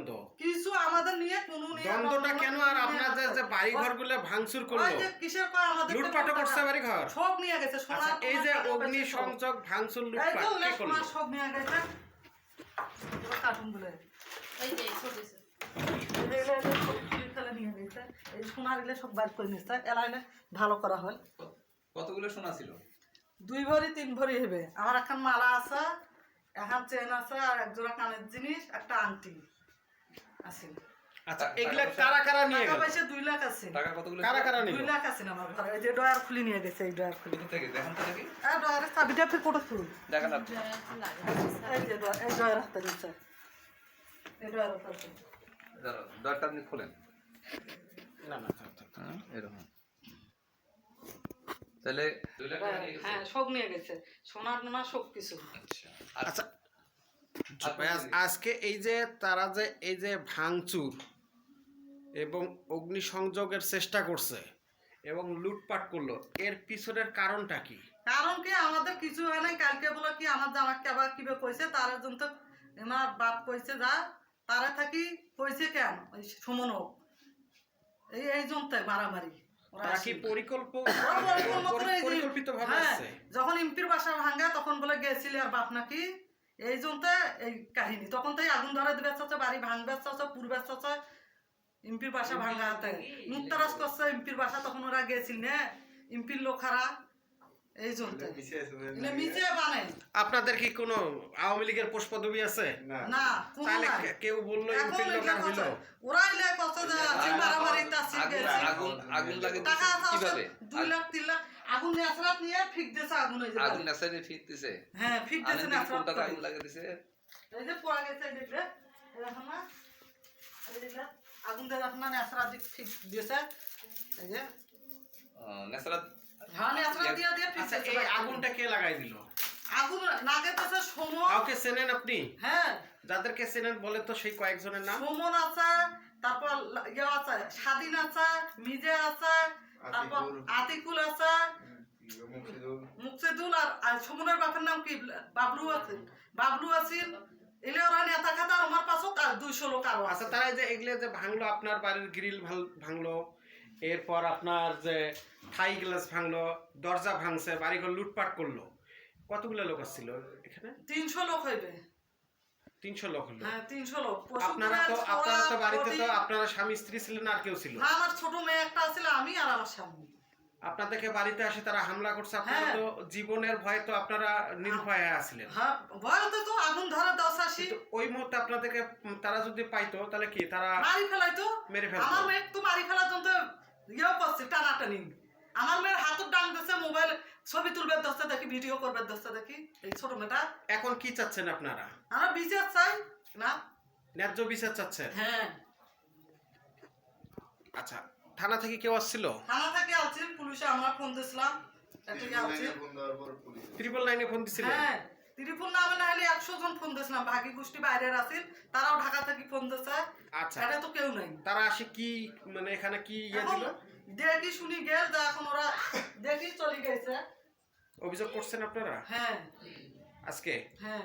দ্বন্দ্ব কিছু আমাদের নিয়ে কোনো নিয়ে দ্বন্দ্বটা কেন আর যে বাড়ি ঘরগুলো ভাঙচুর ওই করল যে কিসের কয় আমাদের লুটপাটও করছে বাড়ি ঘর সব নিয়ে গেছে সোনা আচ্ছা এই যে অগ্নি সংযোগ ভাঙচুর লুটপাট কে করল? সব নিয়ে গেছে। কার্টুনগুলো এই যে সব বাইর করে নিচ্ছে এলাইলে ভালো করা হয়। কতগুলো সোনা ছিল? দুই ভরি তিন ভরি হবে। আমার এখন মালা আছে এখন চেন আছে আর এক জোড়া কানের জিনিস একটা আংটি। আছে। আচ্ছা এগুলা কারা কারা নিয়ে গেল? পয়সা দুই লাখ আছে। টাকা কতগুলো কারা কারা নিল? দুই লাখ আছে না আমার ঘরে। এই যে ডয়ার খুলি নিয়ে গেছে এই ডয়ার খুলি। থেকে? দেখান তো দেখি। এই ডয়ারের চাবিটা ফির কোটা খুল দেখান আপনি জয়া একটু লাগে। এই যে ডয়ার এই ডয়ার হাতে নিচ্ছে এই ডয়ার হাতে দাঁড়াও, দরটা আপনি খোলেন। না। হ্যাঁ এরকম তাহলে দুই লাখ নিয়ে গেছে? হ্যাঁ সব নিয়ে গেছে। সোনার মোনা সব কিছু। আচ্ছা। আচ্ছা আজকে এই যে তারা যে এই যে ভাঙচুর এবং অগ্নিসংযোগের চেষ্টা করছে এবং লুটপাট করল এর পিছনের কারণটা কি? কারণ কি আমাদের কিছু হয় নাই। কালকে বলে কি আমার জামাকে আবার কিবে কইছে তার জন্য তো আমার বাপ কইছে যা তারা থাকি কইছে কেন? ওই সুমন এই এই জন্য মারামারি। হ্যাঁ, যখন এমপির বাসা ভাঙ্গা তখন বলে গেছিলে আর বাপ নাকি এই জন্য এই কাহিনী। তখন তো আগুন ধরে দিবে চাচা বাড়ি ভাঙবে চাচা পুরবে চাচা এমপির বাসা ভাঙ্গা হাতে। মুক্তারাজ করছে এমপির বাসা তখন ওরা গেছিল না এই জন্য মিশে বানায় আপনাদের কি কোনো আওয়ামী লীগের পুষ্পদবী আছে? না। কোনো তাহলে কেউ বলল এখন এমপির লোক আর হইল? ওরা এলে কত মারামারি তাসির আগুন গেছে। আগুন আগুন লাগে টাকা আছে লাখ তিন লাখ। আগুন নেসরাত নিয়ে ফিক আগুন যে আগুন ফিরতেছে। হ্যাঁ ফিক নেসরাত আগুন লাগে দিছে। এই যে পড়া গেছে এই দেখলে এরকম না আগুন দিয়ে দেখো না নেসরাত দিক ফিক দিয়েছে। এই যে। নেসারাত হ্যাঁ নেসরাত দিয়ে দিয়ে ফিক আচ্ছা এই আগুনটা কে লাগাই দিল? আগুন নাগে সুমন। কাউকে চেনেন আপনি? হ্যাঁ। যাদেরকে চেনেন বলে তো সেই কয়েকজনের নাম। সুমন আছে তারপর ইয়ে আছে স্বাধীন আছে মিজে আছে তারপর আতিকুল আছে মুকসিদুল আর আর সুমনের বাপের নাম কি? বাবলু আছে। বাবলু আছিল এলে ওরা নেতা খাতা আমার আর দুইশো লোক আরও আচ্ছা তারা যে এগুলো যে ভাঙলো আপনার বাড়ির গ্রিল ভাঙলো এরপর আপনার যে থাই গ্লাস ভাঙলো দরজা ভাঙছে বাড়িঘর লুটপাট করল কতগুলো লোক আসছিল এখানে? তিনশো লোক হইবে। তিনশো লোক হলো হ্যাঁ তিনশো লোক। আপনারা তো আপনারা তো বাড়িতে তো আপনারা স্বামী স্ত্রী ছিলেন আর কেউ ছিল। না, আমার ছোট মেয়ে একটা আছিল আমি আর আমার স্বামী। আপনাদেরকে বাড়িতে আসে তারা হামলা করছে আপনারা হ্যাঁ। তো জীবনের ভয়ে তো আপনারা নির্ভয় আসছিলেন হ্যাঁ ভয়তে তো তো আগুন ধরে দশ আসি ওই মুহূর্তে আপনাদেরকে তারা যদি পাইতো তাহলে কি তারা মারি ফেলাই তো মেরে ফেলতো। আমার মেয়ে তো মারি ফেলার জন্য ইয়েও করছে টানাটানি। আমার মেয়ের হাতের ডান দিচ্ছে মোবাইল ছবি তুলবে দশটা দেখি ভিডিও করবে দশটা দেখি এই ছোট মেয়েটা। এখন কি চাচ্ছেন আপনারা? আমরা বিচার চাই না? ন্যায্য বিচার চাচ্ছেন? হ্যাঁ। আচ্ছা থানা থেকে কেউ আসছিল? থানা থেকে আছি পুলিশে আমরা ফোন দিছিলাম ত্রিপল লাইনে ফোন দিছিলেন হ্যাঁ ত্রিপুর নামে না হলে একশো জন ফোন দিয়েছিলাম। ভাগী গোষ্ঠী বাইরের আছিল তারাও ঢাকা থেকে ফোন দিয়েছে। আচ্ছা। এটা তো কেউ নাই। তারা আসে কি মানে এখানে কি ইয়ে দিল? দেখি শুনি গেল যা এখন ওরা দেখি চলে গেছে। অভিযোগ করছেন আপনারা? হ্যাঁ। আজকে? হ্যাঁ।